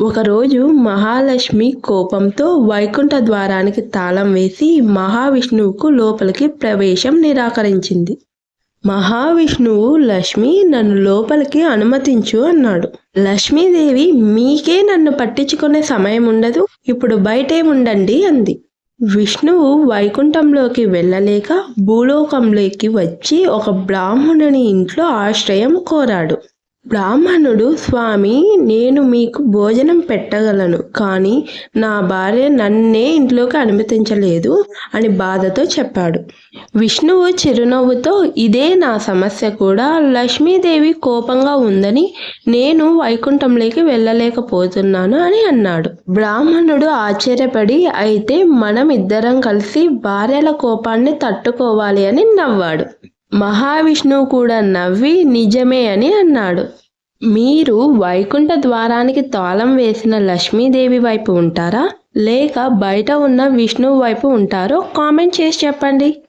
ఒకరోజు మహాలక్ష్మి కోపంతో వైకుంఠ ద్వారానికి తాళం వేసి మహావిష్ణువుకు లోపలికి ప్రవేశం నిరాకరించింది. మహావిష్ణువు లక్ష్మి నన్ను లోపలికి అనుమతించు అన్నాడు. లక్ష్మీదేవి మీకే నన్ను పట్టించుకునే సమయం ఉండదు ఇప్పుడు బయటే ఉండండి అంది. విష్ణువు వైకుంఠంలోకి వెళ్ళలేక భూలోకంలోకి వచ్చి ఒక బ్రాహ్మణుని ఇంట్లో ఆశ్రయం కోరాడు. బ్రాహ్మణుడు స్వామి నేను మీకు భోజనం పెట్టగలను కానీ నా భార్య నన్నే ఇంట్లోకి అనుమతించలేదు అని బాధతో చెప్పాడు. విష్ణువు చిరునవ్వుతో ఇదే నా సమస్య కూడా. లక్ష్మీదేవి కోపంగా ఉందని నేను వైకుంఠంలోకి వెళ్ళలేకపోతున్నాను అని అన్నాడు. బ్రాహ్మణుడు ఆశ్చర్యపడి అయితే మనం ఇద్దరం కలిసి భార్యల కోపాన్ని తట్టుకోవాలి అని నవ్వాడు. మహావిష్ణువు కూడా నవ్వి నిజమే అని అన్నాడు. మీరు వైకుంఠ ద్వారానికి తాళం వేసిన లక్ష్మీదేవి వైపు ఉంటారా? లేక బయట ఉన్న విష్ణువు వైపు ఉంటారో కామెంట్ చేసి చెప్పండి.